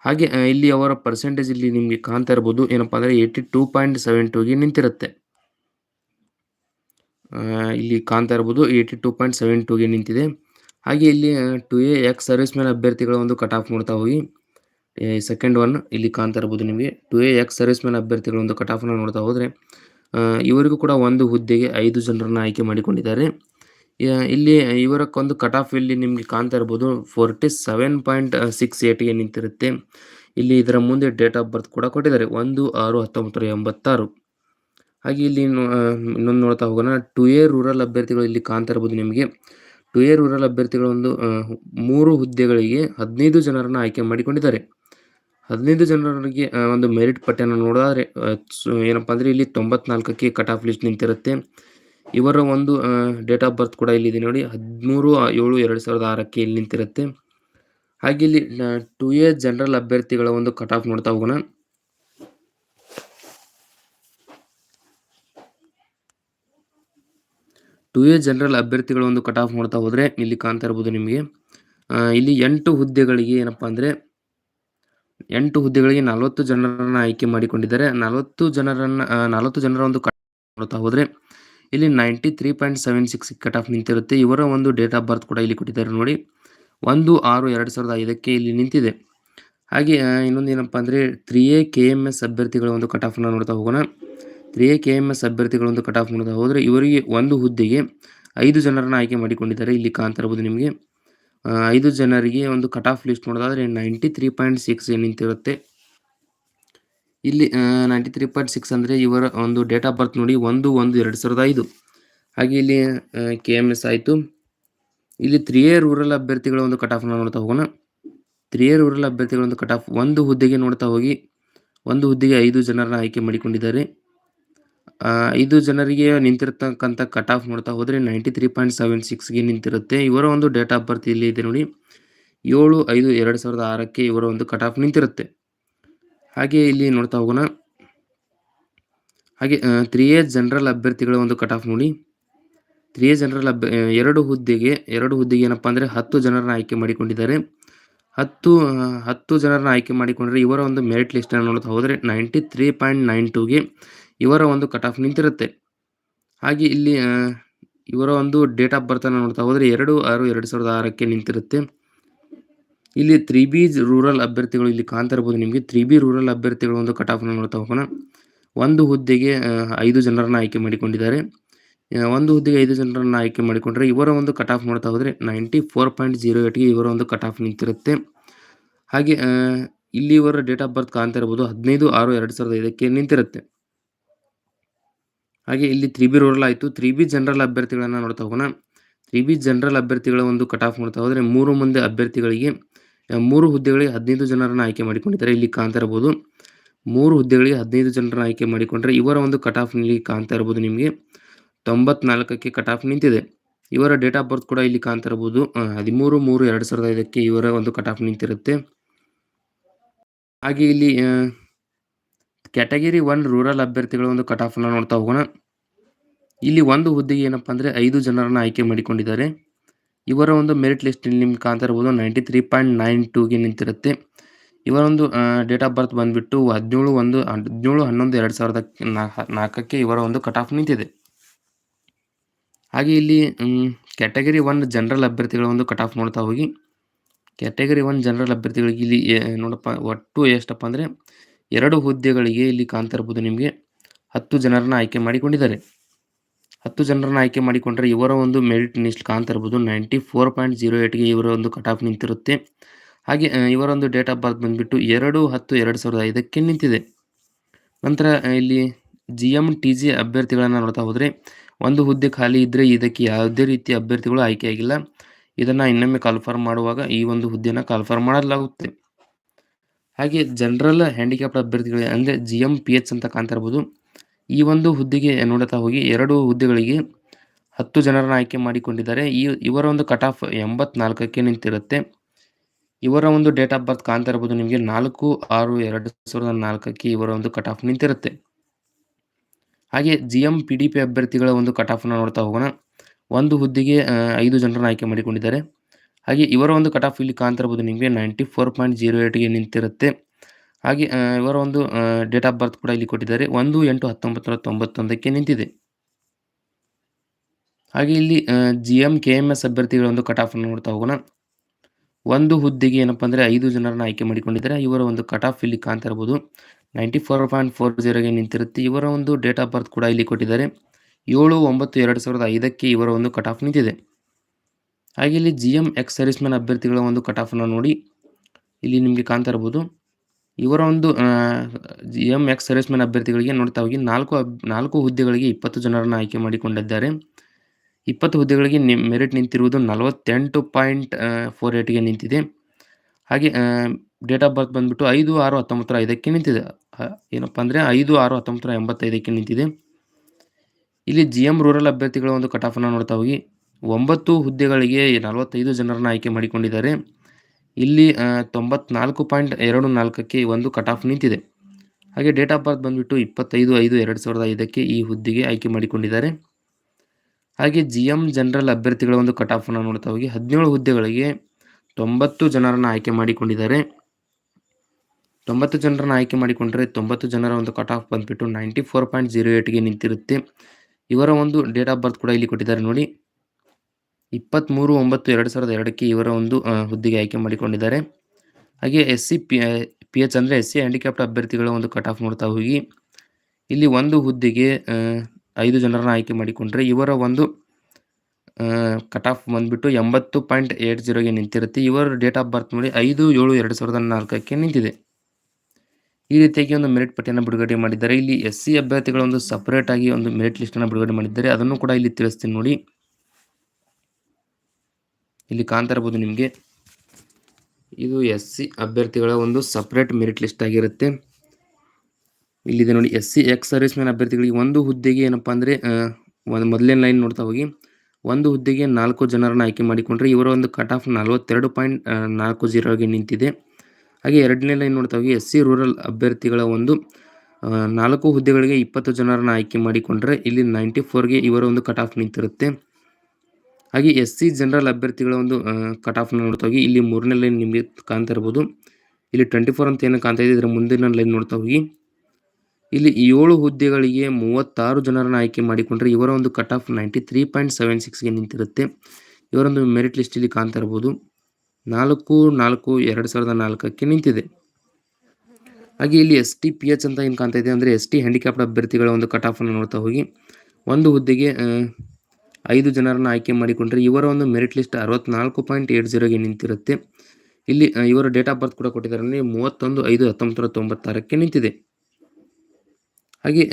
ಹಾಗೆ ಇಲ್ಲಿ ಅವರ ಪರ್ಸೆಂಟೇಜ್ ಇಲ್ಲಿ ನಿಮಗೆ ಕಾಣ್ತಾ ಇರ್ಬೋದು. ಏನಪ್ಪ ಅಂದರೆ ಏಯ್ಟಿ ಟೂ ಪಾಯಿಂಟ್ ಸೆವೆನ್ ಟೂಗೆ ನಿಂತಿರುತ್ತೆ. ಇಲ್ಲಿ ಕಾಣ್ತಾ ಇರ್ಬೋದು ಏಯ್ಟಿ ಟೂ ಪಾಯಿಂಟ್ ಸೆವೆನ್ ಟೂಗೆ ನಿಂತಿದೆ. ಹಾಗೆ ಇಲ್ಲಿ two A ex service man ಅಭ್ಯರ್ಥಿಗಳ ಒಂದು ಕಟ್ ಆಫ್ ನೋಡ್ತಾ ಹೋಗಿ. ಸೆಕೆಂಡ್ ಒನ್ ಇಲ್ಲಿ ಕಾಣ್ತಾ ಇರ್ಬೋದು ನಿಮಗೆ. Two A ex service man ಅಭ್ಯರ್ಥಿಗಳ ಒಂದು ಕಟ್ ಆಫ್ನ ನೋಡ್ತಾ ಹೋದರೆ ಇವರಿಗೂ ಕೂಡ ಒಂದು ಹುದ್ದೆಗೆ ಐದು ಜನರನ್ನು ಆಯ್ಕೆ ಮಾಡಿಕೊಂಡಿದ್ದಾರೆ. ಇಲ್ಲಿ ಇವರಕ್ಕೊಂದು ಕಟ್ ಆಫ್ ಇಲ್ಲಿ ನಿಮಗೆ ಕಾಣ್ತಾ ಇರ್ಬೋದು ಫೋರ್ಟಿ ಸೆವೆನ್ ಪಾಯಿಂಟ್ ಸಿಕ್ಸ್ ಏಟ್ಗೆ ನಿಂತಿರುತ್ತೆ. ಇಲ್ಲಿ ಇದರ ಮುಂದೆ ಡೇಟ್ ಆಫ್ ಬರ್ತ್ ಕೂಡ ಕೊಟ್ಟಿದ್ದಾರೆ. ಒಂದು ಆರು ಹತ್ತೊಂಬತ್ತು ಎಂಬತ್ತಾರು. ಹಾಗೆ ಇಲ್ಲಿ ಇನ್ನೊಂದು ನೋಡ್ತಾ ಹೋಗೋಣ. ಟು ಎ ರೂರಲ್ ಅಭ್ಯರ್ಥಿಗಳು ಇಲ್ಲಿ ಕಾಣ್ತಾ ಇರ್ಬೋದು ನಿಮಗೆ. ಟು ರೂರಲ್ ಅಭ್ಯರ್ಥಿಗಳ ಒಂದು ಮೂರು ಹುದ್ದೆಗಳಿಗೆ ಹದಿನೈದು ಜನರನ್ನು ಆಯ್ಕೆ ಮಾಡಿಕೊಂಡಿದ್ದಾರೆ. ಹದಿನೈದು ಜನರಿಗೆ ಒಂದು ಮೆರಿಟ್ ಪಟ್ಟಿಯನ್ನು ನೋಡಿದ್ರೆ ಏನಪ್ಪ ಅಂದರೆ ಇಲ್ಲಿ ತೊಂಬತ್ನಾಲ್ಕಕ್ಕೆ ಕಟ್ ಆಫ್ ಲಿಸ್ಟ್ ನಿಂತಿರುತ್ತೆ. ಇವರ ಒಂದು ಡೇಟ್ ಆಫ್ ಬರ್ತ್ ಕೂಡ ಇಲ್ಲಿದೆ ನೋಡಿ. ಹದಿಮೂರು ಏಳು, ಎರಡು ಸಾವಿರದ ಆರಕ್ಕೆ ಇಲ್ಲಿ ನಿಂತಿರುತ್ತೆ. ಹಾಗೆ ಇಲ್ಲಿ ಟು ಎ ಜನರಲ್ ಅಭ್ಯರ್ಥಿಗಳ ಒಂದು ಕಟ್ ಆಫ್ ನೋಡ್ತಾ ಹೋಗೋಣ. ಟು ಎ ಜನರಲ್ ಅಭ್ಯರ್ಥಿಗಳ ಒಂದು ಕಟ್ ಆಫ್ ನೋಡ್ತಾ ಹೋದರೆ ಇಲ್ಲಿ ಕಾಣ್ತಾ ಇರ್ಬೋದು ನಿಮಗೆ. ಇಲ್ಲಿ ಎಂಟು ಹುದ್ದೆಗಳಿಗೆ ಏನಪ್ಪ ಅಂದರೆ ಎಂಟು ಹುದ್ದೆಗಳಿಗೆ ನಲವತ್ತು ಜನರನ್ನು ಆಯ್ಕೆ ಮಾಡಿಕೊಂಡಿದ್ದಾರೆ. ನಲವತ್ತು ಜನರನ್ನು ನಲವತ್ತು ಜನರ ಒಂದು ಕಟ್ ನೋಡ್ತಾ ಹೋದರೆ ಇಲ್ಲಿ ninety three point seven six cut off ನಿಂತಿರುತ್ತೆ. ಇವರ ಒಂದು ಡೇಟ್ ಆಫ್ ಬರ್ತ್ ಕೂಡ ಇಲ್ಲಿ ಕೊಟ್ಟಿದ್ದಾರೆ ನೋಡಿ. ಒಂದು ಆರು ಎರಡು ಸಾವಿರದ ಐದಕ್ಕೆ ಇಲ್ಲಿ ನಿಂತಿದೆ. ಹಾಗೆ ಇನ್ನೊಂದು ಏನಪ್ಪ ಅಂದರೆ three A K M S ಅಭ್ಯರ್ಥಿಗಳ ಒಂದು ಕಟ್ ಆಫ್ನ ನೋಡ್ತಾ ಹೋಗೋಣ. Three A K M S ಅಭ್ಯರ್ಥಿಗಳೊಂದು cut off ನೋಡ್ತಾ ಹೋದರೆ ಇವರಿಗೆ ಒಂದು ಹುದ್ದೆಗೆ ಐದು ಜನರನ್ನು ಆಯ್ಕೆ ಮಾಡಿಕೊಂಡಿದ್ದಾರೆ. ಇಲ್ಲಿ ಕಾಣ್ತಾ ಇರ್ಬೋದು ನಿಮಗೆ ಐದು ಜನರಿಗೆ ಒಂದು ಕಟ್ ಆಫ್ ಲಿಸ್ಟ್ ನೋಡೋದಾದರೆ ನೈಂಟಿ ತ್ರೀ ಪಾಯಿಂಟ್ ಸಿಕ್ಸ್ ನಿಂತಿರುತ್ತೆ. ಇಲ್ಲಿ ನೈಂಟಿ ತ್ರೀ ಪಾಯಿಂಟ್ ಸಿಕ್ಸ್ ಅಂದರೆ ಇವರ ಒಂದು ಡೇಟ್ ಆಫ್ ಬರ್ತ್ ನೋಡಿ ಒಂದು ಒಂದು ಎರಡು ಸಾವಿರದ ಐದು. ಹಾಗೆ ಇಲ್ಲಿ ಕೆ ಎಂ ಎಸ್ ಆಯಿತು. ಇಲ್ಲಿ ತ್ರೀ ಎ ರೂರಲ್ ಅಭ್ಯರ್ಥಿಗಳ ಒಂದು ಕಟ್ ಆಫ್ನ ನೋಡ್ತಾ ಹೋಗೋಣ. ತ್ರೀ ಎ ರೂರಲ್ ಅಭ್ಯರ್ಥಿಗಳ ಒಂದು ಕಟ್ ಆಫ್ ಒಂದು ಹುದ್ದೆಗೆ ನೋಡ್ತಾ ಹೋಗಿ ಒಂದು ಹುದ್ದೆಗೆ ಐದು ಜನರನ್ನ ಆಯ್ಕೆ ಮಾಡಿಕೊಂಡಿದ್ದಾರೆ. ಐದು ಜನರಿಗೆ ನಿಂತಿರ್ತಕ್ಕಂಥ ಕಟ್ ಆಫ್ ನೋಡ್ತಾ ಹೋದರೆ ನೈಂಟಿ ತ್ರೀ ಪಾಯಿಂಟ್ ಸೆವೆನ್ ಸಿಕ್ಸ್ಗೆ ನಿಂತಿರುತ್ತೆ. ಇವರ ಒಂದು ಡೇಟ್ ಆಫ್ ಬರ್ತ್ ಇಲ್ಲಿ ಇದೆ ನೋಡಿ. ಏಳು ಐದು ಎರಡು ಸಾವಿರದ ಆರಕ್ಕೆ ಇವರ ಒಂದು ಕಟ್ ಆಫ್ ನಿಂತಿರುತ್ತೆ. ಹಾಗೆ ಇಲ್ಲಿ ನೋಡ್ತಾ ಹೋಗೋಣ. ಹಾಗೆ ತ್ರೀ ಎ ಜನರಲ್ ಅಭ್ಯರ್ಥಿಗಳ ಒಂದು ಕಟ್ ಆಫ್ ನೋಡಿ ತ್ರೀ ಎ ಜನರಲ್ ಅಭ್ಯ ಎರಡು ಹುದ್ದೆಗೆ ಎರಡು ಹುದ್ದೆಗೆ ಏನಪ್ಪ ಅಂದರೆ ಹತ್ತು ಜನರನ್ನ ಆಯ್ಕೆ ಮಾಡಿಕೊಂಡಿದ್ದಾರೆ. ಹತ್ತು ಹತ್ತು ಜನರನ್ನ ಆಯ್ಕೆ ಮಾಡಿಕೊಂಡ್ರೆ ಇವರ ಒಂದು ಮೆರಿಟ್ ಲಿಸ್ಟನ್ನು ನೋಡ್ತಾ ಹೋದರೆ ನೈಂಟಿ ತ್ರೀ ಪಾಯಿಂಟ್ ನೈನ್ ಟೂಗೆ ಇವರ ಒಂದು ಕಟ್ ಆಫ್ ನಿಂತಿರುತ್ತೆ. ಹಾಗೆ ಇಲ್ಲಿ ಇವರ ಒಂದು ಡೇಟ್ ಆಫ್ ಬರ್ತನ್ನು ನೋಡ್ತಾ ಹೋದರೆ ಎರಡು ಆರು ಎರಡು ಸಾವಿರದ ಆರಕ್ಕೆ ನಿಂತಿರುತ್ತೆ. ಇಲ್ಲಿ ತ್ರೀ ಬಿ ರೂರಲ್ ಅಭ್ಯರ್ಥಿಗಳು ಇಲ್ಲಿ ಕಾಣ್ತಾ ಇರ್ಬೋದು ನಿಮಗೆ. ತ್ರೀ ಬಿ ರೂರಲ್ ಅಭ್ಯರ್ಥಿಗಳು ಒಂದು ಕಟ್ ಆಫ್ನ ನೋಡ್ತಾ ಹೋಗೋಣ. ಒಂದು ಹುದ್ದೆಗೆ ಐದು ಜನರನ್ನು ಆಯ್ಕೆ ಮಾಡಿಕೊಂಡಿದ್ದಾರೆ. ಒಂದು ಹುದ್ದೆಗೆ ಐದು ಜನರನ್ನು ಆಯ್ಕೆ ಮಾಡಿಕೊಂಡ್ರೆ ಇವರ ಒಂದು ಕಟ್ ಆಫ್ ನೋಡ್ತಾ ಹೋದರೆ ನೈಂಟಿ ಫೋರ್ ಪಾಯಿಂಟ್ ಜೀರೋ ಏಟ್ಗೆ ಇವರ ಒಂದು ಕಟ್ ಆಫ್ ನಿಂತಿರುತ್ತೆ. ಹಾಗೆ ಇಲ್ಲಿ ಇವರ ಡೇಟ್ ಆಫ್ ಬರ್ತ್ ಕಾಣ್ತಾ ಇರ್ಬೋದು ಹದಿನೈದು ಆರು ಎರಡು ಸಾವಿರದ ಐದಕ್ಕೆ ನಿಂತಿರುತ್ತೆ. ಹಾಗೆ ಇಲ್ಲಿ ತ್ರೀ ಬಿ ರೂರಲ್ ಆಯಿತು. ತ್ರೀ ಬಿ ಜನರಲ್ ಅಭ್ಯರ್ಥಿಗಳನ್ನು ನೋಡ್ತಾ ಹೋಗೋಣ. ತ್ರೀ ಬಿ ಜನರಲ್ ಅಭ್ಯರ್ಥಿಗಳ ಒಂದು ಕಟ್ ಆಫ್ ನೋಡ್ತಾ ಹೋದರೆ ಮೂರು ಮಂದಿ ಅಭ್ಯರ್ಥಿಗಳಿಗೆ ಮೂರು ಹುದ್ದೆಗಳಿಗೆ ಹದಿನೈದು ಜನರನ್ನು ಆಯ್ಕೆ ಮಾಡಿಕೊಂಡಿದ್ದಾರೆ. ಇಲ್ಲಿ ಕಾಣ್ತಾ ಇರ್ಬೋದು. ಮೂರು ಹುದ್ದೆಗಳಿಗೆ ಹದಿನೈದು ಜನರನ್ನು ಆಯ್ಕೆ ಮಾಡಿಕೊಂಡ್ರೆ ಇವರ ಒಂದು ಕಟ್ ಆಫ್ನಲ್ಲಿ ಕಾಣ್ತಾ ಇರ್ಬೋದು ನಿಮಗೆ. ತೊಂಬತ್ನಾಲ್ಕಕ್ಕೆ ಕಟ್ ಆಫ್ ನಿಂತಿದೆ. ಇವರ ಡೇಟ್ ಆಫ್ ಬರ್ತ್ ಕೂಡ ಇಲ್ಲಿ ಕಾಣ್ತಾ ಇರ್ಬೋದು. ಹದಿಮೂರು, ಮೂರು, ಎರಡು ಸಾವಿರದ ಐದಕ್ಕೆ ಇವರ ಒಂದು ಕಟ್ ಆಫ್ ನಿಂತಿರುತ್ತೆ. ಹಾಗೆ ಇಲ್ಲಿ ಕ್ಯಾಟಗರಿ ಒನ್ ರೂರಲ್ ಅಭ್ಯರ್ಥಿಗಳ ಒಂದು ಕಟ್ ಆಫ್ನ ನೋಡ್ತಾ ಹೋಗೋಣ. ಇಲ್ಲಿ ಒಂದು ಹುದ್ದೆಗೆ ಏನಪ್ಪ ಅಂದರೆ ಐದು ಜನರನ್ನು ಆಯ್ಕೆ ಮಾಡಿಕೊಂಡಿದ್ದಾರೆ. ಇವರ ಒಂದು ಮೆರಿಟ್ ಲಿಸ್ಟ್ ನಿಮ್ಗೆ ಕಾಣ್ತಾ ಇರ್ಬೋದು. ನೈಂಟಿ ತ್ರೀ ಪಾಯಿಂಟ್ ನೈನ್ ಟೂಗೆ ನಿಂತಿರುತ್ತೆ. ಇವರ ಒಂದು ಡೇಟ್ ಆಫ್ ಬರ್ತ್ ಬಂದುಬಿಟ್ಟು ಹದಿನೇಳು ಒಂದು, ಹದಿನೇಳು, ಹನ್ನೊಂದು, ಎರಡು ಸಾವಿರದ ನಾಲ್ಕಕ್ಕೆ ಇವರ ಒಂದು ಕಟ್ ಆಫ್ ನಿಂತಿದೆ. ಹಾಗೆ ಇಲ್ಲಿ ಕ್ಯಾಟಗರಿ ಒನ್ ಜನರಲ್ ಅಭ್ಯರ್ಥಿಗಳ ಒಂದು ಕಟ್ ಆಫ್ ನೋಡ್ತಾ ಹೋಗಿ. ಕ್ಯಾಟಗರಿ ಒನ್ ಜನರಲ್ ಅಭ್ಯರ್ಥಿಗಳಿಗೆ ಇಲ್ಲಿ ನೋಡಪ್ಪ, ಒಟ್ಟು ಎಷ್ಟಪ್ಪ ಅಂದರೆ ಎರಡು ಹುದ್ದೆಗಳಿಗೆ ಇಲ್ಲಿ ಕಾಣ್ತಾ ಇರ್ಬೋದು ನಿಮಗೆ. ಹತ್ತು ಜನರನ್ನ ಆಯ್ಕೆ ಮಾಡಿಕೊಂಡಿದ್ದಾರೆ. ಹತ್ತು ಜನರನ್ನ ಆಯ್ಕೆ ಮಾಡಿಕೊಂಡ್ರೆ ಇವರ ಒಂದು ಮೆರಿಟ್ ಲಿಸ್ಟ್ ಕಾಣ್ತಾ ಇರ್ಬೋದು. ನೈಂಟಿ ಫೋರ್ ಪಾಯಿಂಟ್ ಜೀರೋ ಏಟ್ಗೆ ಇವರ ಒಂದು ಕಟ್ ಆಫ್ ನಿಂತಿರುತ್ತೆ. ಹಾಗೆ ಇವರೊಂದು ಡೇಟ್ ಆಫ್ ಬರ್ತ್ ಬಂದುಬಿಟ್ಟು ಎರಡು ಹತ್ತು ಎರಡು ಸಾವಿರದ ಐದಕ್ಕೆ ನಿಂತಿದೆ. ನಂತರ ಇಲ್ಲಿ ಜಿ ಎಂ ಟಿ ಜಿ ಅಭ್ಯರ್ಥಿಗಳನ್ನು ನೋಡ್ತಾ ಹೋದರೆ, ಒಂದು ಹುದ್ದೆ ಖಾಲಿ ಇದ್ದರೆ ಇದಕ್ಕೆ ಯಾವುದೇ ರೀತಿಯ ಅಭ್ಯರ್ಥಿಗಳು ಆಯ್ಕೆಯಾಗಿಲ್ಲ ಇದನ್ನು ಇನ್ನೊಮ್ಮೆ ಕಾಲ್ಫಾರ್ಮ್ ಮಾಡುವಾಗ ಈ ಒಂದು ಹುದ್ದೆನ ಕಾಲ್ಫಾರ್ಮ್ ಮಾಡಲಾಗುತ್ತೆ. ಹಾಗೆ ಜನರಲ್ ಹ್ಯಾಂಡಿಕ್ಯಾಪ್ ಅಭ್ಯರ್ಥಿಗಳಿಗೆ ಅಂದರೆ ಜಿ ಎಂ ಪಿ ಎಚ್ ಅಂತ ಕಾಣ್ತಾ ಇರ್ಬೋದು ಈ ಒಂದು ಹುದ್ದೆಗೆ ನೋಡುತ್ತಾ ಹೋಗಿ ಎರಡು ಹುದ್ದೆಗಳಿಗೆ ಹತ್ತು ಜನರನ್ನು ಆಯ್ಕೆ ಮಾಡಿಕೊಂಡಿದ್ದಾರೆ. ಈ ಇವರ ಒಂದು ಕಟ್ ಆಫ್ ಎಂಬತ್ನಾಲ್ಕಕ್ಕೆ ನಿಂತಿರುತ್ತೆ. ಇವರ ಒಂದು ಡೇಟ್ ಆಫ್ ಬರ್ತ್ ಕಾಣ್ತಾ ಇರ್ಬೋದು ನಿಮಗೆ ನಾಲ್ಕು ಆರು ಎರಡು ಸಾವಿರದ ನಾಲ್ಕಕ್ಕೆ ಇವರ ಒಂದು ಕಟ್ ಆಫ್ ನಿಂತಿರುತ್ತೆ. ಹಾಗೆ G M P D P ಅಭ್ಯರ್ಥಿಗಳ ಒಂದು ಕಟ್ ಆಫ್ನ ನೋಡ್ತಾ ಹೋಗೋಣ. ಒಂದು ಹುದ್ದೆಗೆ ಐದು ಜನರನ್ನು ಆಯ್ಕೆ ಮಾಡಿಕೊಂಡಿದ್ದಾರೆ. ಹಾಗೆ ಇವರ ಒಂದು ಕಟ್ ಆಫ್ ಇಲ್ಲಿ ಕಾಣ್ತಾ ಇರ್ಬೋದು ನಿಮಗೆ ನೈಂಟಿ ಫೋರ್ ಪಾಯಿಂಟ್ ಜೀರೋ ನಿಂತಿರುತ್ತೆ. ಹಾಗೆ ಇವರ ಒಂದು ಡೇಟ್ ಆಫ್ ಬರ್ತ್ ಕೂಡ ಇಲ್ಲಿ ಕೊಟ್ಟಿದ್ದಾರೆ. ಒಂದು ಎಂಟು ಹತ್ತೊಂಬತ್ತು ತೊಂಬತ್ತೊಂದಕ್ಕೆ ನಿಂತಿದೆ. ಹಾಗೆ ಇಲ್ಲಿ G M K M S ಅಭ್ಯರ್ಥಿಗಳ ಒಂದು ಕಟ್ ಆಫ್ ನೋಡ್ತಾ ಹೋಗೋಣ. ಒಂದು ಹುದ್ದೆಗೆ ಏನಪ್ಪ ಅಂದರೆ ಐದು ಜನರನ್ನ ಆಯ್ಕೆ ಮಾಡಿಕೊಂಡಿದ್ದಾರೆ. ಇವರ ಒಂದು ಕಟ್ ಆಫ್ ಇಲ್ಲಿ ಕಾಣ್ತಾ ಇರ್ಬೋದು ನೈಂಟಿ ಫೋರ್ ಪಾಯಿಂಟ್ ಫೋರ್ ಜೀರೋಗೆ ನಿಂತಿರುತ್ತೆ. ಇವರ ಒಂದು ಡೇಟ್ ಆಫ್ ಬರ್ತ್ ಕೂಡ ಇಲ್ಲಿ ಕೊಟ್ಟಿದ್ದಾರೆ. ಏಳು ಒಂಬತ್ತು ಎರಡು ಸಾವಿರದ ಐದಕ್ಕೆ ಇವರ ಒಂದು ಕಟ್ ಆಫ್ ನಿಂತಿದೆ. ಹಾಗೆ ಇಲ್ಲಿ ಜಿ ಎಂ ಎಕ್ಸ್ ಸರ್ವಿಸ್ಮನ್ ಅಭ್ಯರ್ಥಿಗಳ ಒಂದು ಕಟ್ ಆಫನ್ನು ನೋಡಿ. ಇಲ್ಲಿ ನಿಮಗೆ ಕಾಣ್ತಾ ಇರ್ಬೋದು ಇವರ ಒಂದು ಜಿ ಎಂ ಎಕ್ಸ್ ಸರ್ವಿಸ್ಮನ್ ಅಭ್ಯರ್ಥಿಗಳಿಗೆ ನೋಡ್ತಾ ಹೋಗಿ ನಾಲ್ಕು ನಾಲ್ಕು ಹುದ್ದೆಗಳಿಗೆ ಇಪ್ಪತ್ತು ಜನರನ್ನು ಆಯ್ಕೆ ಮಾಡಿಕೊಂಡಿದ್ದಾರೆ. ಇಪ್ಪತ್ತು ಹುದ್ದೆಗಳಿಗೆ ನಿ ಮೆರಿಟ್ ನಿಂತಿರುವುದು ನಲವತ್ತೆಂಟು ಪಾಯಿಂಟ್ ಫೋರ್ ಏಟ್ಗೆ ನಿಂತಿದೆ. ಹಾಗೆ ಡೇಟ್ ಆಫ್ ಬರ್ತ್ ಬಂದುಬಿಟ್ಟು ಐದು ಆರು ಹತ್ತೊಂಬತ್ತರ ಐದಕ್ಕೆ ನಿಂತಿದೆ. ಏನಪ್ಪ ಅಂದರೆ ಐದು ಆರು ಹತ್ತೊಂಬತ್ತರ ಎಂಬತ್ತೈದಕ್ಕೆ ನಿಂತಿದೆ. ಇಲ್ಲಿ ಜಿ ಎಂ ರೂರಲ್ ಅಭ್ಯರ್ಥಿಗಳ ಒಂದು ಕಟ್ ಆಫನ್ನು ನೋಡ್ತಾ ಹೋಗಿ. ಒಂಬತ್ತು ಹುದ್ದೆಗಳಿಗೆ ನಲವತ್ತೈದು ಜನರನ್ನು ಆಯ್ಕೆ ಮಾಡಿಕೊಂಡಿದ್ದಾರೆ. ಇಲ್ಲಿ ತೊಂಬತ್ನಾಲ್ಕು ಪಾಯಿಂಟ್ ಎರಡು ನಾಲ್ಕಕ್ಕೆ ಒಂದು ಕಟ್ ಆಫ್ ನಿಂತಿದೆ. ಹಾಗೆ ಡೇಟ್ ಆಫ್ ಬರ್ತ್ ಬಂದುಬಿಟ್ಟು ಇಪ್ಪತ್ತೈದು ಐದು ಎರಡು ಸಾವಿರದ ಐದಕ್ಕೆ ಈ ಹುದ್ದೆಗೆ ಆಯ್ಕೆ ಮಾಡಿಕೊಂಡಿದ್ದಾರೆ. ಹಾಗೆ ಜಿ ಎಂ ಜನರಲ್ ಅಭ್ಯರ್ಥಿಗಳ ಒಂದು ಕಟ್ ಆಫನ್ನು ನೋಡ್ತಾ ಹೋಗಿ. ಹದಿನೇಳು ಹುದ್ದೆಗಳಿಗೆ ತೊಂಬತ್ತು ಜನರನ್ನು ಆಯ್ಕೆ ಮಾಡಿಕೊಂಡಿದ್ದಾರೆ. ತೊಂಬತ್ತು ಜನರನ್ನು ಆಯ್ಕೆ ಮಾಡಿಕೊಂಡ್ರೆ ತೊಂಬತ್ತು ಜನರ ಒಂದು ಕಟ್ ಆಫ್ ಬಂದ್ಬಿಟ್ಟು ನೈಂಟಿ ಫೋರ್ ಪಾಯಿಂಟ್ ಜೀರೋ ಏಟ್ಗೆ ನಿಂತಿರುತ್ತೆ. ಇವರ ಒಂದು ಡೇಟ್ ಆಫ್ ಬರ್ತ್ ಕೂಡ ಇಲ್ಲಿ ಕೊಟ್ಟಿದ್ದಾರೆ ನೋಡಿ. ಇಪ್ಪತ್ತ್ಮೂರು ಒಂಬತ್ತು ಎರಡು ಸಾವಿರದ ಎರಡಕ್ಕೆ ಇವರ ಒಂದು ಹುದ್ದೆಗೆ ಆಯ್ಕೆ ಮಾಡಿಕೊಂಡಿದ್ದಾರೆ. ಹಾಗೆ S C P P H ಅಂದರೆ ಎಸ್ ಸಿ ಹ್ಯಾಂಡಿಕ್ಯಾಪ್ಟ್ ಅಭ್ಯರ್ಥಿಗಳ ಒಂದು ಕಟ್ ಆಫ್ ನೋಡ್ತಾ ಹೋಗಿ. ಇಲ್ಲಿ ಒಂದು ಹುದ್ದೆಗೆ ಐದು ಜನರನ್ನು ಆಯ್ಕೆ ಮಾಡಿಕೊಂಡ್ರೆ ಇವರ ಒಂದು ಕಟ್ ಆಫ್ ಬಂದ್ಬಿಟ್ಟು ಎಂಬತ್ತು ಪಾಯಿಂಟ್ ಏಟ್ ಜೀರೋಗೆ ನಿಂತಿರುತ್ತೆ. ಇವರ ಡೇಟ್ ಆಫ್ ಬರ್ತ್ ನೋಡಿ ಐದು ಏಳು ಎರಡು ಸಾವಿರದ ನಾಲ್ಕಕ್ಕೆ ನಿಂತಿದೆ. ಈ ರೀತಿಯಾಗಿ ಒಂದು ಮೆರಿಟ್ ಪಟ್ಟಿಯನ್ನು ಬಿಡುಗಡೆ ಮಾಡಿದ್ದಾರೆ. ಇಲ್ಲಿ ಎಸ್ ಸಿ ಅಭ್ಯರ್ಥಿಗಳ ಒಂದು ಸಪ್ರೇಟಾಗಿ ಒಂದು ಮೆರಿಟ್ ಲಿಸ್ಟನ್ನು ಬಿಡುಗಡೆ ಮಾಡಿದ್ದಾರೆ. ಅದನ್ನು ಕೂಡ ಇಲ್ಲಿ ತಿಳಿಸ್ತೀನಿ ನೋಡಿ. ಇಲ್ಲಿ ಕಾಣ್ತಾ ಇರ್ಬೋದು ನಿಮಗೆ. ಇದು ಎಸ್ ಸಿ ಅಭ್ಯರ್ಥಿಗಳ ಒಂದು ಸಪ್ರೇಟ್ ಮೆರಿಟ್ ಲಿಸ್ಟ್ ಆಗಿರುತ್ತೆ. ಇಲ್ಲಿದೆ ನೋಡಿ S C ex service man ಅಭ್ಯರ್ಥಿಗಳಿಗೆ ಒಂದು ಹುದ್ದೆಗೆ ಏನಪ್ಪ ಅಂದರೆ ಒಂದು ಮೊದಲನೇ ಲೈನ್ ನೋಡ್ತಾ ಹೋಗಿ, ಒಂದು ಹುದ್ದೆಗೆ ನಾಲ್ಕು ಜನರನ್ನು ಆಯ್ಕೆ ಮಾಡಿಕೊಂಡ್ರೆ ಇವರ ಒಂದು ಕಟ್ ಆಫ್ ನಲವತ್ತೆರಡು ಪಾಯಿಂಟ್ ನಾಲ್ಕು ಜೀರೋಗೆ ನಿಂತಿದೆ. ಹಾಗೆ ಎರಡನೇ ಲೈನ್ ನೋಡ್ತಾ ಹೋಗಿ ಎಸ್ ಸಿ ರೂರಲ್ ಅಭ್ಯರ್ಥಿಗಳ ಒಂದು ನಾಲ್ಕು ಹುದ್ದೆಗಳಿಗೆ ಇಪ್ಪತ್ತು ಜನರನ್ನು ಆಯ್ಕೆ ಮಾಡಿಕೊಂಡ್ರೆ ಇಲ್ಲಿ ನೈಂಟಿ ಫೋರ್ಗೆ ಇವರ ಒಂದು ಕಟ್ ಆಫ್ ನಿಂತಿರುತ್ತೆ. ಹಾಗೆ ಎಸ್ ಸಿ ಜನರಲ್ ಅಭ್ಯರ್ಥಿಗಳ ಒಂದು ಕಟ್ ಆಫ್ನ ನೋಡ್ತಾ ಹೋಗಿ. ಇಲ್ಲಿ ಮೂರನೇ ಲೈನ್ ನಿಮಗೆ ಕಾಣ್ತಾ ಇರ್ಬೋದು. ಇಲ್ಲಿ ಟ್ವೆಂಟಿ ಫೋರ್ ಅಂತ ಏನು ಕಾಣ್ತಾ ಇದೆ. ಇದರ ಮುಂದಿನ ಲೈನ್ ನೋಡ್ತಾ ಹೋಗಿ. ಇಲ್ಲಿ ಏಳು ಹುದ್ದೆಗಳಿಗೆ ಮೂವತ್ತಾರು ಜನರನ್ನು ಆಯ್ಕೆ ಮಾಡಿಕೊಂಡ್ರೆ ಇವರ ಒಂದು cut off ninety three point seven ಸಿಕ್ಸ್ಗೆ ನಿಂತಿರುತ್ತೆ ಇವರೊಂದು ಮೆರಿಟ್ ಲಿಸ್ಟ್ ಇಲ್ಲಿ ಕಾಣ್ತಾ ಇರ್ಬೋದು. ನಾಲ್ಕು ನಾಲ್ಕು, ಎರಡು ಸಾವಿರದ ನಾಲ್ಕಕ್ಕೆ ನಿಂತಿದೆ. ಹಾಗೆ ಇಲ್ಲಿ ಎಸ್ ಟಿ ಪಿ ಎಚ್ ಅಂತ ಏನು ಕಾಣ್ತಾ ಇದೆ ಅಂದರೆ ಎಸ್ ಟಿ ಹ್ಯಾಂಡಿಕ್ಯಾಪ್ಡ್ ಅಭ್ಯರ್ಥಿಗಳ ಒಂದು ಕಟ್ ಆಫನ್ನು ನೋಡ್ತಾ ಹೋಗಿ. ಒಂದು ಹುದ್ದೆಗೆ ಐದು ಜನರನ್ನು ಆಯ್ಕೆ ಮಾಡಿಕೊಂಡ್ರೆ ಇವರ ಒಂದು ಮೆರಿಟ್ ಲಿಸ್ಟ್ ಅರವತ್ನಾಲ್ಕು ಪಾಯಿಂಟ್ ಏಟ್ ಜೀರೋಗೆ ನಿಂತಿರುತ್ತೆ. ಇಲ್ಲಿ ಇವರ ಡೇಟ್ ಆಫ್ ಬರ್ತ್ ಕೂಡ ಕೊಟ್ಟಿದ್ದಾರೆ. ಮೂವತ್ತೊಂದು ಐದು ಹತ್ತೊಂಬತ್ತು ತೊಂಬತ್ತಾರಕ್ಕೆ ನಿಂತಿದೆ. ಹಾಗೆ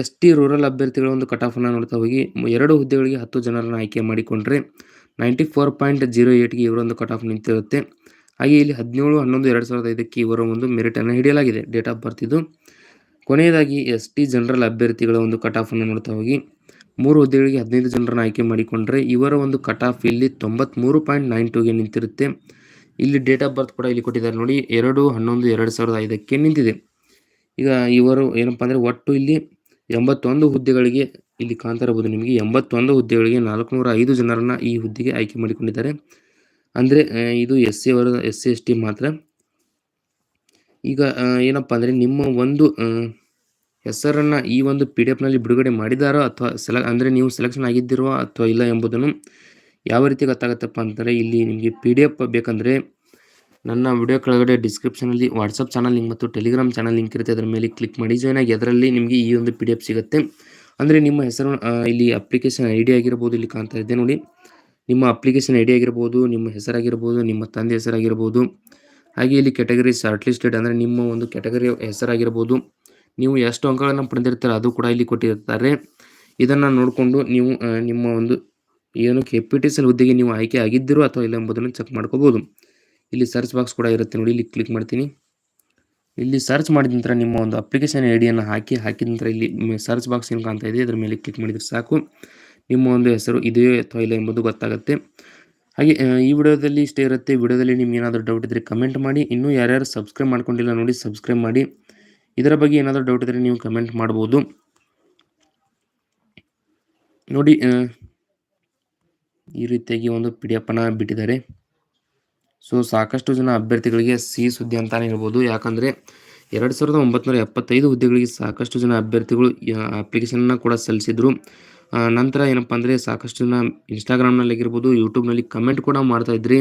ಎಸ್ ಟಿ ರೂರಲ್ ಅಭ್ಯರ್ಥಿಗಳ ಒಂದು ಕಟ್ ಆಫನ್ನು ನೋಡ್ತಾ ಹೋಗಿ, ಎರಡು ಹುದ್ದೆಗಳಿಗೆ ಹತ್ತು ಜನರನ್ನು ಆಯ್ಕೆ ಮಾಡಿಕೊಂಡ್ರೆ ನೈಂಟಿ ಫೋರ್ ಪಾಯಿಂಟ್ ಜೀರೋ ಏಟ್ಗೆ ಇವರೊಂದು ಕಟ್ ಆಫ್ ನಿಂತಿರುತ್ತೆ. ಹಾಗೆ ಇಲ್ಲಿ ಹದಿನೇಳು, ಹನ್ನೊಂದು, ಎರಡು ಸಾವಿರದ ಐದಕ್ಕೆ ಇವರ ಒಂದು ಮೆರಿಟನ್ನು ಹಿಡಿಯಲಾಗಿದೆ. ಡೇಟ್ ಆಫ್ ಬರ್ತ್ ಇದು. ಕೊನೆಯದಾಗಿ ಎಸ್ ಟಿ ಜನರಲ್ ಅಭ್ಯರ್ಥಿಗಳ ಒಂದು ಕಟ್ ಆಫನ್ನು ನೋಡ್ತಾ ಹೋಗಿ ಮೂರು ಹುದ್ದೆಗಳಿಗೆ ಹದಿನೈದು ಜನರನ್ನು ಆಯ್ಕೆ ಮಾಡಿಕೊಂಡ್ರೆ ಇವರ ಒಂದು ಕಟ್ ಆಫ್ ಇಲ್ಲಿ ತೊಂಬತ್ತ್ಮೂರು ಪಾಯಿಂಟ್ ನೈನ್ ಟೂಗೆ ನಿಂತಿರುತ್ತೆ. ಇಲ್ಲಿ ಡೇಟ್ ಆಫ್ ಬರ್ತ್ ಕೂಡ ಇಲ್ಲಿ ಕೊಟ್ಟಿದ್ದಾರೆ ನೋಡಿ, ಎರಡು, ಹನ್ನೊಂದು, ಎರಡು ಸಾವಿರದ ಐದಕ್ಕೆ ನಿಂತಿದೆ. ಈಗ ಇವರು ಏನಪ್ಪ ಅಂದರೆ ಒಟ್ಟು ಇಲ್ಲಿ ಎಂಬತ್ತೊಂದು ಹುದ್ದೆಗಳಿಗೆ ಇಲ್ಲಿ ಕಾಣ್ತಾ ಇರಬಹುದು ನಿಮಗೆ. ಎಂಬತ್ತೊಂದು ಹುದ್ದೆಗಳಿಗೆ ನಾಲ್ಕುನೂರ ಐದು ಜನರನ್ನು ಈ ಹುದ್ದೆಗೆ ಆಯ್ಕೆ ಮಾಡಿಕೊಂಡಿದ್ದಾರೆ. ಅಂದರೆ ಇದು ಎಸ್ ಸಿ ಅವರ ಎಸ್ ಸಿ ಎಸ್ ಟಿ ಮಾತ್ರ. ಈಗ ಏನಪ್ಪ ಅಂದರೆ ನಿಮ್ಮ ಒಂದು ಹೆಸರನ್ನು ಈ ಒಂದು ಪಿ ಡಿ ಎಫ್ನಲ್ಲಿ ಬಿಡುಗಡೆ ಮಾಡಿದಾರೋ ಅಥವಾ ಸೆಲೆ ಅಂದರೆ ನೀವು ಸೆಲೆಕ್ಷನ್ ಆಗಿದ್ದಿರೋ ಅಥವಾ ಇಲ್ಲ ಎಂಬುದನ್ನು ಯಾವ ರೀತಿ ಗೊತ್ತಾಗುತ್ತಪ್ಪ ಅಂತಂದರೆ ಇಲ್ಲಿ ನಿಮಗೆ ಪಿ ಡಿ ಎಫ್ ಬೇಕಂದರೆ ನನ್ನ ವಿಡಿಯೋ ಕೆಳಗಡೆ ಡಿಸ್ಕ್ರಿಪ್ಷನಲ್ಲಿ ವಾಟ್ಸಪ್ ಚಾನಲ್ ಲಿಂಕ್ ಮತ್ತು ಟೆಲಿಗ್ರಾಮ್ ಚಾನಲ್ ಲಿಂಕ್ ಇರುತ್ತೆ. ಅದರ ಮೇಲೆ ಕ್ಲಿಕ್ ಮಾಡಿ ಜಾಯ್ನ್ ಆಗಿ ಅದರಲ್ಲಿ ನಿಮಗೆ ಈ ಒಂದು ಪಿ ಡಿ ಎಫ್ ಸಿಗುತ್ತೆ. ಅಂದರೆ ನಿಮ್ಮ ಹೆಸರು ಇಲ್ಲಿ ಅಪ್ಲಿಕೇಶನ್ ಐ ಡಿ ಇಲ್ಲಿ ಕಾಣ್ತಾ ಇದೆ ನೋಡಿ. ನಿಮ್ಮ ಅಪ್ಲಿಕೇಶನ್ ಐ ಡಿ ನಿಮ್ಮ ಹೆಸರಾಗಿರ್ಬೋದು, ನಿಮ್ಮ ತಂದೆ ಹೆಸರಾಗಿರ್ಬೋದು. ಹಾಗೆ ಇಲ್ಲಿ ಕ್ಯಾಟಗರಿ ಶಾರ್ಟ್ ಲಿಸ್ಟೆಡ್ ಅಂದರೆ ನಿಮ್ಮ ಒಂದು ಕ್ಯಾಟಗರಿ ಹೆಸರಾಗಿರ್ಬೋದು. ನೀವು ಎಷ್ಟು ಅಂಕಗಳನ್ನು ಪಡೆದಿರ್ತಾರೆ, ಅದು ಕೂಡ ಇಲ್ಲಿ ಕೊಟ್ಟಿರ್ತಾರೆ. ಇದನ್ನು ನೋಡಿಕೊಂಡು ನೀವು ನಿಮ್ಮ ಒಂದು ಏನು ಕೆ ಪಿ ಟಿ ಸಿ ಹುದ್ದೆಗೆ ನೀವು ಆಯ್ಕೆ ಆಗಿದ್ದೀರೋ ಅಥವಾ ಇಲ್ಲ ಎಂಬುದನ್ನು ಚೆಕ್ ಮಾಡ್ಕೋಬೋದು. ಇಲ್ಲಿ ಸರ್ಚ್ ಬಾಕ್ಸ್ ಕೂಡ ಇರುತ್ತೆ ನೋಡಿ, ಇಲ್ಲಿ ಕ್ಲಿಕ್ ಮಾಡ್ತೀನಿ. ಇಲ್ಲಿ ಸರ್ಚ್ ಮಾಡಿದ ನಂತರ ನಿಮ್ಮ ಒಂದು ಅಪ್ಲಿಕೇಶನ್ ಐ ಡಿಯನ್ನು ಹಾಕಿ, ಹಾಕಿದ ನಂತರ ಇಲ್ಲಿ ಸರ್ಚ್ ಬಾಕ್ಸ್ ಏನು ಕಾಣ್ತಾ ಇದೆ ಅದರ ಮೇಲೆ ಕ್ಲಿಕ್ ಮಾಡಿದರೆ ಸಾಕು. ನಿಮ್ಮ ಒಂದು ಹೆಸರು ಇದೆಯೋ ಅಥವಾ ಇಲ್ಲ ಎಂಬುದು ಗೊತ್ತಾಗುತ್ತೆ. ಹಾಗೆ ಈ ವಿಡಿಯೋದಲ್ಲಿ ಇಷ್ಟೇ ಇರುತ್ತೆ. ವಿಡಿಯೋದಲ್ಲಿ ನಿಮ್ಗೆ ಏನಾದರೂ ಡೌಟ್ ಇದ್ದರೆ ಕಮೆಂಟ್ ಮಾಡಿ. ಇನ್ನೂ ಯಾರ್ಯಾರು ಸಬ್ಸ್ಕ್ರೈಬ್ ಮಾಡ್ಕೊಂಡಿಲ್ಲ ನೋಡಿ ಸಬ್ಸ್ಕ್ರೈಬ್ ಮಾಡಿ. ಇದರ ಬಗ್ಗೆ ಏನಾದರೂ ಡೌಟ್ ಇದ್ದರೆ ನೀವು ಕಮೆಂಟ್ ಮಾಡ್ಬೋದು. ನೋಡಿ ಈ ರೀತಿಯಾಗಿ ಒಂದು ಪಿ ಡಿ ಬಿಟ್ಟಿದ್ದಾರೆ. ಸೊ ಸಾಕಷ್ಟು ಜನ ಅಭ್ಯರ್ಥಿಗಳಿಗೆ ಸಿ ಸುದ್ದಿ ಅಂತಲೇ ಹೇಳ್ಬೋದು. ಯಾಕಂದರೆ ಎರಡು ಸಾವಿರದ ಒಂಬತ್ತು ಎಪ್ಪತ್ತೈದು ಹುದ್ದೆಗಳಿಗೆ ಸಾಕಷ್ಟು ಜನ ಅಭ್ಯರ್ಥಿಗಳು ಅಪ್ಲಿಕೇಶನ್ನ ಕೂಡ ಸಲ್ಲಿಸಿದ್ರು. ನಂತರ ಏನಪ್ಪ ಅಂದರೆ ಸಾಕಷ್ಟು ಜನ ಇನ್ಸ್ಟಾಗ್ರಾಮ್ನಲ್ಲಿ ಆಗಿರ್ಬೋದು ಯೂಟ್ಯೂಬ್ನಲ್ಲಿ ಕಮೆಂಟ್ ಕೂಡ ಮಾಡ್ತಾ ಇದ್ರಿ.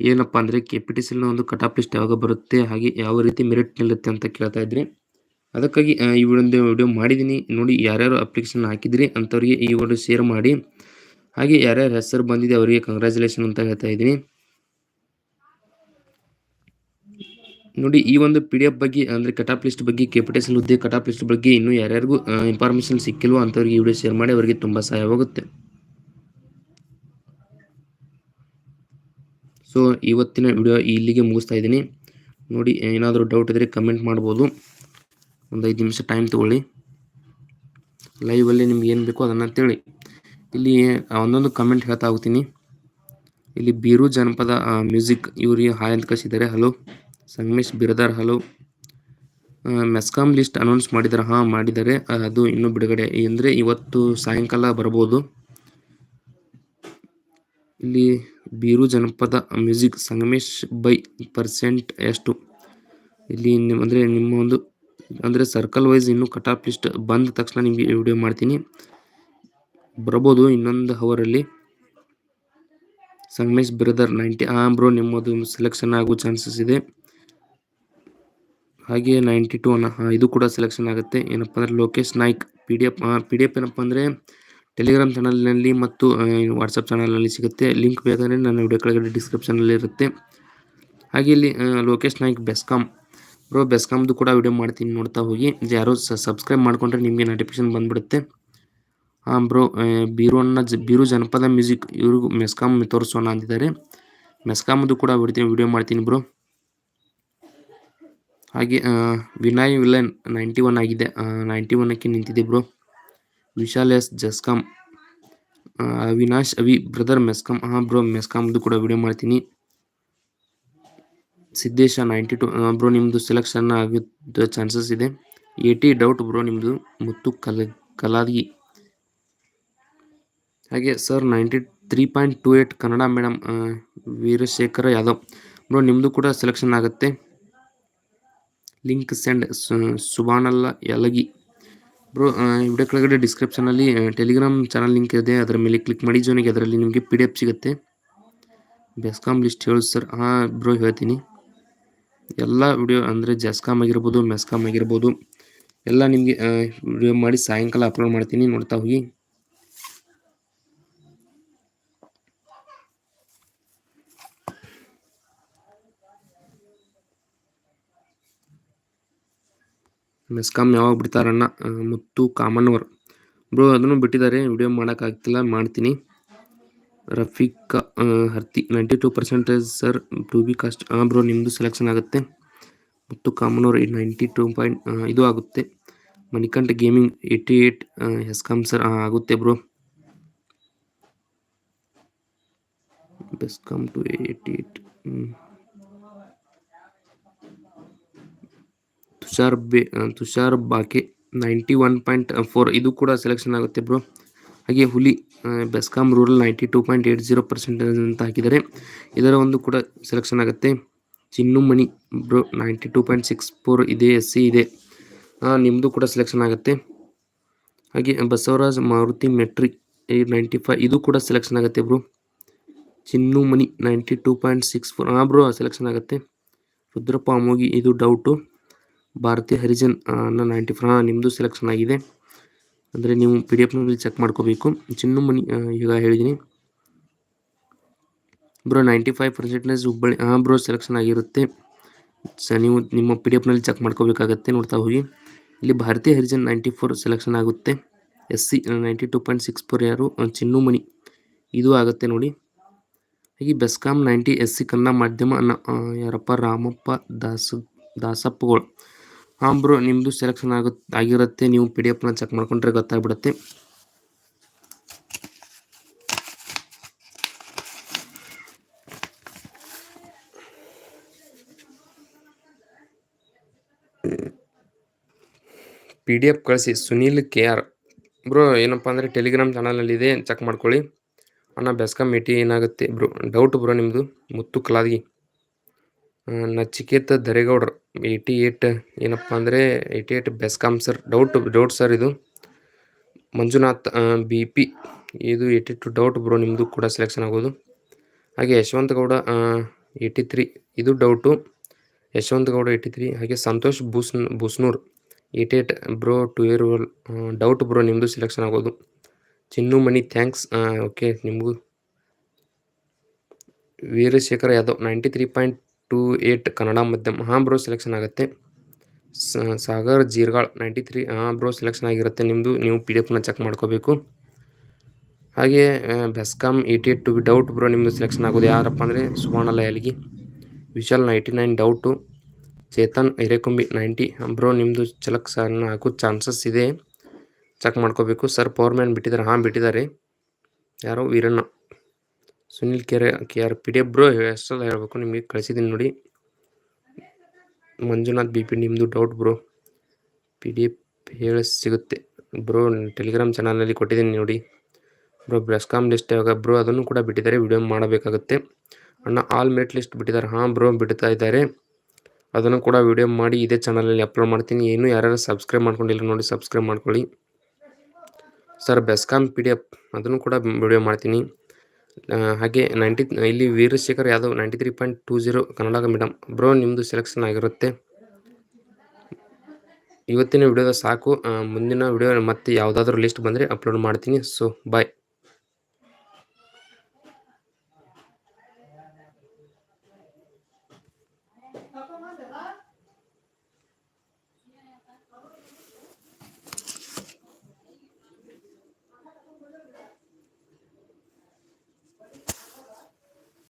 ಏನಪ್ಪ ಅಂದರೆ ಕೆ ಪಿ ಟಿ ಸಿಲ್ನ ಒಂದು ಕಟ್ ಲಿಸ್ಟ್ ಯಾವಾಗ ಬರುತ್ತೆ, ಹಾಗೆ ಯಾವ ರೀತಿ ಮೆರಿಟ್ ನಿಲ್ಲುತ್ತೆ ಅಂತ ಕೇಳ್ತಾ ಇದ್ರಿ. ಅದಕ್ಕಾಗಿ ಈ ಒಂದು ವಿಡಿಯೋ ಮಾಡಿದ್ದೀನಿ ನೋಡಿ ಯಾರ್ಯಾರು ಅಪ್ಲಿಕೇಶನ್ ಹಾಕಿದ್ರಿ ಅಂಥವ್ರಿಗೆ ಈ ಒಂದು ಶೇರ್ ಮಾಡಿ. ಹಾಗೆ ಯಾರ್ಯಾರ ಹೆಸರು ಬಂದಿದೆ ಅವರಿಗೆ ಕಂಗ್ರ್ಯಾಚುಲೇಷನ್ ಅಂತ ಹೇಳ್ತಾ ಇದ್ದೀನಿ. ನೋಡಿ, ಈ ಒಂದು ಪಿ ಡಿ ಎಫ್ ಬಗ್ಗೆ, ಅಂದರೆ ಕಟಾಪ್ ಲಿಸ್ಟ್ ಬಗ್ಗೆ ಕೆಪಿಟೇಷನ್ ಹುದ್ದೆ ಕಟಾಪ್ ಲಿಸ್ಟ್ ಬಗ್ಗೆ ಇನ್ನೂ ಯಾರ್ಯಾರಿಗೂ ಇನ್ಫಾರ್ಮೇಷನ್ ಸಿಕ್ಕಿಲ್ವೋ ಅಂಥವ್ರಿಗೆ ವಿಡಿಯೋ ಶೇರ್ ಮಾಡಿ, ಅವರಿಗೆ ತುಂಬ ಸಹಾಯವಾಗುತ್ತೆ ಸೊ ಇವತ್ತಿನ ವಿಡಿಯೋ ಇಲ್ಲಿಗೆ ಮುಗಿಸ್ತಾ ಇದ್ದೀನಿ. ನೋಡಿ, ಏನಾದರೂ ಡೌಟ್ ಇದ್ದರೆ ಕಮೆಂಟ್ ಮಾಡ್ಬೋದು. ಒಂದು ಐದು ನಿಮಿಷ ಟೈಮ್ ತೊಗೊಳ್ಳಿ. ಲೈವಲ್ಲಿ ನಿಮ್ಗೆ ಏನು ಬೇಕೋ ಅದನ್ನು ತಿಳಿ ಇಲ್ಲಿ ಒಂದೊಂದು ಕಮೆಂಟ್ ಹೇಳ್ತಾ ಹೋಗ್ತೀನಿ. ಇಲ್ಲಿ ಬೀರು ಜನಪದ ಮ್ಯೂಸಿಕ್ ಇವರಿಗೆ ಹಾಯ್ ಅಂತ ಕಳಿಸಿದ್ದಾರೆ. Hello Sangamesh Biradar hello MESCOM list announce ಮಾಡಿದ್ದಾರೆ ಹಾಂ, ಮಾಡಿದ್ದಾರೆ. ಅದು ಇನ್ನೂ ಬಿಡುಗಡೆ. ಅಂದರೆ ಇವತ್ತು ಸಾಯಂಕಾಲ ಬರ್ಬೋದು. ಇಲ್ಲಿ ಬೀರು ಜನಪದ ಮ್ಯೂಸಿಕ್ ಸಂಗಮೇಶ್ ಬೈ ಪರ್ಸೆಂಟ್ ಎಷ್ಟು? ಇಲ್ಲಿ ನಿಮ್ಮ ಅಂದರೆ ನಿಮ್ಮ ಒಂದು ಅಂದರೆ ಸರ್ಕಲ್ ವೈಸ್ ಇನ್ನೂ ಕಟ್ ಆಫ್ ಲಿಸ್ಟ್ ಬಂದ ತಕ್ಷಣ ನಿಮಗೆ ವಿಡಿಯೋ ಮಾಡ್ತೀನಿ. ಬರ್ಬೋದು ಇನ್ನೊಂದು ಅವರಲ್ಲಿ. ಸಂಗಮೇಶ್ ಬ್ರದರ್ ನೈಂಟಿ ಆ ಬ್ರೋ ನಿಮ್ಮದು ಸೆಲೆಕ್ಷನ್ ಆಗೋ ಚಾನ್ಸಸ್ ಇದೆ. ಹಾಗೆ ನೈಂಟಿ ಟು ಅನ್ನ ಇದು ಕೂಡ ಸೆಲೆಕ್ಷನ್ ಆಗುತ್ತೆ. ಏನಪ್ಪ ಅಂದರೆ Lokesh Naik. P D F P D F ಏನಪ್ಪ ಅಂದರೆ ಟೆಲಿಗ್ರಾಮ್ ಚಾನಲ್ನಲ್ಲಿ ಮತ್ತು ವಾಟ್ಸಪ್ ಚಾನಲ್ನಲ್ಲಿ ಸಿಗುತ್ತೆ. ಲಿಂಕ್ ಬೇಕಾದರೆ ನನ್ನ ವಿಡಿಯೋ ಕೆಳಗಡೆ ಡಿಸ್ಕ್ರಿಪ್ಷನಲ್ಲಿ ಇರುತ್ತೆ. ಹಾಗೆ ಇಲ್ಲಿ ಲೋಕೇಶ್ ನಾಯ್ಕ್ ಬೆಸ್ಕಾಮ್ ಬ್ರೋ ಬೆಸ್ಕಾಮ್ದು ಕೂಡ ವಿಡಿಯೋ ಮಾಡ್ತೀನಿ ನೋಡ್ತಾ ಹೋಗಿ. ಯಾರೋ ಸಬ್ಸ್ಕ್ರೈಬ್ ಮಾಡಿಕೊಂಡ್ರೆ ನಿಮಗೆ ನೋಟಿಫಿಕೇಶನ್ ಬಂದುಬಿಡುತ್ತೆ. ಹಾಂ ಬ್ರೋ ಅನ್ನ ಜ ಬೀರು ಜನಪದ ಮ್ಯೂಸಿಕ್ ಇವ್ರಿಗೂ ಮೆಸ್ಕಾಮ್ ತೋರಿಸೋಣ ಅಂತಿದ್ದಾರೆ. ಮೆಸ್ಕಾಮ್ದು ಕೂಡ ಬಿಡ್ತೀನಿ ವಿಡಿಯೋ ಮಾಡ್ತೀನಿ ಬ್ರೋ ಹಾಗೆ ವಿನಾಯ್ ವಿನಯ್ ವಿಲನ್ ನೈಂಟಿ ಒನ್ ಆಗಿದೆ ನೈಂಟಿ ಒನ್ನಕ್ಕೆ ನಿಂತಿದೆ ಬ್ರೋ ವಿಶಾಲ್ ಎಸ್ ಜಸ್ಕಾಮ್ ಅವಿನಾಶ್, ಅವಿ, ಬ್ರದರ್ ಮೆಸ್ಕಾಮ್ ಹಾಂ ಬ್ರೋ ಮೆಸ್ಕಾಮ್ದು ಕೂಡ ವಿಡಿಯೋ ಮಾಡ್ತೀನಿ. ಸಿದ್ದೇಶ ನೈಂಟಿ ಟು ಬ್ರೋ ನಿಮ್ಮದು ಸೆಲೆಕ್ಷನ್ ಆಗಿದ್ದ ಚಾನ್ಸಸ್ ಇದೆ. ಏಯ್ಟಿ ಡೌಟ್ ಬ್ರೋ ನಿಮ್ಮದು ಮುತ್ತು ಕಲ ಕಲಾದಿ ಹಾಗೆ sir ninety three point two eight Kannada madam Veerashekara Yadav. Bro ನಿಮ್ಮದು ಕೂಡ ಸೆಲೆಕ್ಷನ್ ಆಗುತ್ತೆ. Link send Subanalla Yalagi. Bro video ಕೆಳಗಡೆ ಡಿಸ್ಕ್ರಿಪ್ಷನಲ್ಲಿ ಟೆಲಿಗ್ರಾಮ್ ಚಾನಲ್ ಲಿಂಕ್ ಇದೆ. ಅದರ ಮೇಲೆ ಕ್ಲಿಕ್ ಮಾಡಿ ಜೋನಿಗೆ ಅದರಲ್ಲಿ ನಿಮಗೆ ಪಿ ಎಫ್ ಸಿಗುತ್ತೆ. ಬೆಸ್ಕಾಮ್ ಲಿಸ್ಟ್ ಹೇಳು ಸರ್ ಹಾಂ ಬ್ರೋ, ಹೇಳ್ತೀನಿ. ಎಲ್ಲ ವಿಡಿಯೋ ಅಂದರೆ ಜಸ್ಕಾಮ್ ಆಗಿರ್ಬೋದು ಮೆಸ್ಕಾಮ್ ಆಗಿರ್ಬೋದು, ಎಲ್ಲ ನಿಮಗೆ ವಿಡಿಯೋ ಮಾಡಿ ಸಾಯಂಕಾಲ ಅಪ್ಲೋಡ್ ಮಾಡ್ತೀನಿ. ನೋಡ್ತಾ ಹೋಗಿ. ಮೆಸ್ಕಾಮ್ ಯಾವಾಗ ಬಿಡ್ತಾರಣ್ಣ ಮುತ್ತು ಕಾಮನ್ವರ್ ಬ್ರೋ, ಅದನ್ನು ಬಿಟ್ಟಿದ್ದಾರೆ. ವಿಡಿಯೋ ಮಾಡೋಕ್ಕಾಗ್ತಿಲ್ಲ, ಮಾಡ್ತೀನಿ. Rafiq Harti ninety two percentage sir two B caste ಹಾಂ ಬ್ರೋ ನಿಮ್ಮದು ಸೆಲೆಕ್ಷನ್ ಆಗುತ್ತೆ. Muttu Kamanur ninety two point ಇದು ಆಗುತ್ತೆ. Manikanta gaming eighty eight HESCOM sir ಆಗುತ್ತೆ bro. BESCOM two eighty eight Tushar ಬೆ Tushar Bake ninety one point four ಇದು ಕೂಡ selection ಆಗುತ್ತೆ bro ಹಾಗೆ Huli BESCOM rural ninety two point eight zero percentage ಅಂತ ಹಾಕಿದ್ದಾರೆ. ಇದರ ಒಂದು ಕೂಡ ಸೆಲೆಕ್ಷನ್ ಆಗುತ್ತೆ. Chinnu Mani bro ninety two point six four ಇದೆ ಎಸ್ ಸಿ ಇದೆ. ನಿಮ್ಮದು ಕೂಡ ಸೆಲೆಕ್ಷನ್ ಆಗುತ್ತೆ. ಹಾಗೆ ಬಸವರಾಜ್ ಮಾರುತಿ ಮೆಟ್ರಿಕ್ ನೈಂಟಿ ಫೈವ್ ಇದು ಕೂಡ ಸೆಲೆಕ್ಷನ್ ಆಗುತ್ತೆ bro Chinnu Mani ninety two point six four ಹಾಂ ಬ್ರೋ ಸೆಲೆಕ್ಷನ್ ಆಗುತ್ತೆ. ರುದ್ರಪ್ಪ ಅಮೋಗಿ ಇದು doubt Bharati Harijan ninety four ಹಾಂ ನಿಮ್ಮದು ಸೆಲೆಕ್ಷನ್ ಆಗಿದೆ. ಅಂದರೆ ನೀವು ಪಿ ಡಿ ಎಫ್ನಲ್ಲಿ ಚೆಕ್ ಮಾಡ್ಕೋಬೇಕು. ಚಿನ್ನು ಮನಿ ಈಗ ಹೇಳಿದ್ದೀನಿ bro ninety five percentage Hubballi, ಹಾಂ ಬ್ರೋ ಸೆಲೆಕ್ಷನ್ ಆಗಿರುತ್ತೆ. ಸ, ನೀವು ನಿಮ್ಮ ಪಿ ಡಿ ಎಫ್ನಲ್ಲಿ ಚೆಕ್ ಮಾಡ್ಕೋಬೇಕಾಗತ್ತೆ. ನೋಡ್ತಾ ಹೋಗಿ. ಇಲ್ಲಿ Bharatiya Harijan ninety four selection ಆಗುತ್ತೆ. S C ninety two point six four ಯಾರು ಚಿನ್ನು ಮಣಿ. ಇದು ಆಗುತ್ತೆ ನೋಡಿ. ಹಾಗೆ BESCOM ninety S C Kannada ಮಾಧ್ಯಮ ಯಾರಪ್ಪ, ರಾಮಪ್ಪ, ದಾಸ, ದಾಸಪ್ಪಗಳು. ಹಾಂ ಬ್ರೋ ನಿಮ್ಮದು ಸೆಲೆಕ್ಷನ್ ಆಗುತ್ತೆ ಆಗಿರುತ್ತೆ. ನೀವು ಪಿ ಡಿ ಎಫ್ನ ಚೆಕ್ ಮಾಡ್ಕೊಂಡ್ರೆ ಗೊತ್ತಾಗ್ಬಿಡುತ್ತೆ. ಪಿ ಡಿ ಎಫ್ ಕಳಿಸಿ. Sunil K R. ಬ್ರೋ, ಏನಪ್ಪ ಅಂದರೆ ಟೆಲಿಗ್ರಾಮ್ ಚಾನಲಲ್ಲಿದೆ ಚೆಕ್ ಮಾಡ್ಕೊಳ್ಳಿ. ಅಣ್ಣ ಬೆಸ್ಕಾಮ್ ಏಟಿ ಏನಾಗುತ್ತೆ? ಬ್ರೋ ಡೌಟ್ ಬ್ರೋ ನಿಮ್ಮದು ಮುತ್ತು ಕಲಾದಿ ನಚಿಕೇತ ದರೇಗೌಡ್ರು ಏಯ್ಟಿ ಏಯ್ಟ್ ಏನಪ್ಪ ಅಂದರೆ, eighty eight BESCOM sir doubt doubt sir ಇದು. ಮಂಜುನಾಥ್ ಬಿ ಪಿ, ಇದು ಏಯ್ಟಿ ಟು ಡೌಟ್ ಬ್ರೋ ನಿಮ್ಮದು ಕೂಡ ಸೆಲೆಕ್ಷನ್ ಆಗೋದು. ಹಾಗೆ ಯಶವಂತ ಗೌಡ ಏಯ್ಟಿ ತ್ರೀ, ಇದು doubt Yashavanta Gowda eighty three, ಹಾಗೆ Santosh ಬೂಸ್ Boosnur eighty eight bro two year doubt bro ನಿಮ್ಮದು ಸೆಲೆಕ್ಷನ್ ಆಗೋದು. ಚಿನ್ನು ಮಣಿ ಥ್ಯಾಂಕ್ಸ್ ಓಕೆ ನಿಮಗೂ. Veerashekar Yadav ninety three point two eight Kannada ಮಧ್ಯಮ ಹಾಂ ಬ್ರೋ ಸೆಲೆಕ್ಷನ್ ಆಗುತ್ತೆ. ಸಾಗರ್ ಜೀರ್ಗಾಳ್ ನೈಂಟಿ ತ್ರೀ ಹಾಂ ಬ್ರೋ ಸೆಲೆಕ್ಷನ್ ಆಗಿರುತ್ತೆ. ನಿಮ್ಮದು ನೀವು ಪಿ ಡಿ ಎಫ್ನ ಚೆಕ್ ಮಾಡ್ಕೋಬೇಕು. ಹಾಗೆ BESCOM eighty eight two B doubt bro ನಿಮ್ಮದು ಸೆಲೆಕ್ಷನ್ ಆಗೋದು ಯಾರಪ್ಪ ಅಂದರೆ Suvarna Layalgi Vishal ninety nine doubt Chetan Hirekombi ninety bro ನಿಮ್ಮದು ಚಲಕ್ ಸಣ್ಣ ಹಾಕೋ ಚಾನ್ಸಸ್ ಇದೆ. ಚೆಕ್ ಮಾಡ್ಕೋಬೇಕು. ಸರ್ ಪವರ್ ಮ್ಯಾನ್ ಬಿಟ್ಟಿದ್ದಾರೆ. ಹಾಂ, ಬಿಟ್ಟಿದ್ದಾರೆ. ಯಾರೋ ವೀರಣ್ಣ. ಸುನಿಲ್ ಕೆರೆ K R P D F bro ಎಷ್ಟೆಲ್ಲ ಹೇಳ್ಬೇಕು ನಿಮಗೆ ಕಳಿಸಿದ್ದೀನಿ ನೋಡಿ. ಮಂಜುನಾಥ್ ಬಿ ಪಿ ನಿಮ್ಮದು doubt bro. P D F ಹೇಳಿ ಸಿಗುತ್ತೆ. ಬ್ರೋ ಟೆಲಿಗ್ರಾಮ್ ಚಾನಲಲ್ಲಿ ಕೊಟ್ಟಿದ್ದೀನಿ ನೋಡಿ. ಬ್ರೋ ಬ್ರೆಸ್ಕಾಮ್ ಲಿಸ್ಟ್ ಯಾವಾಗ ಬ್ರೋ, ಅದನ್ನು ಕೂಡ ಬಿಟ್ಟಿದ್ದಾರೆ. ವಿಡಿಯೋ ಮಾಡಬೇಕಾಗುತ್ತೆ. ಅಣ್ಣ ಆಲ್ ಮೇಟ್ ಲಿಸ್ಟ್ ಬಿಟ್ಟಿದ್ದಾರೆ. ಹಾಂ ಬ್ರೋ, ಬಿಡ್ತಾ ಇದ್ದಾರೆ. ಅದನ್ನು ಕೂಡ ವಿಡಿಯೋ ಮಾಡಿ ಇದೇ ಚಾನಲಲ್ಲಿ ಅಪ್ಲೋಡ್ ಮಾಡ್ತೀನಿ. ಏನು ಯಾರು ಸಬ್ಸ್ಕ್ರೈಬ್ ಮಾಡ್ಕೊಂಡಿಲ್ಲ ನೋಡಿ ಸಬ್ಸ್ಕ್ರೈಬ್ ಮಾಡ್ಕೊಳ್ಳಿ. Sir BESCOM P D F ಅದನ್ನು ಕೂಡ ವಿಡಿಯೋ ಮಾಡ್ತೀನಿ. ಹಾಗೆ ನೈಂಟಿ ಇಲ್ಲಿ Veerashekar Yadav ninety three point two zero Kannada madam bro ನಿಮ್ಮದು ಸೆಲೆಕ್ಷನ್ ಆಗಿರುತ್ತೆ. ಇವತ್ತಿನ ವಿಡಿಯೋದ ಸಾಕು. ಮುಂದಿನ ವಿಡಿಯೋ ಮತ್ತೆ ಯಾವುದಾದ್ರೂ ಲಿಸ್ಟ್ ಬಂದರೆ ಅಪ್ಲೋಡ್ ಮಾಡ್ತೀನಿ. So bye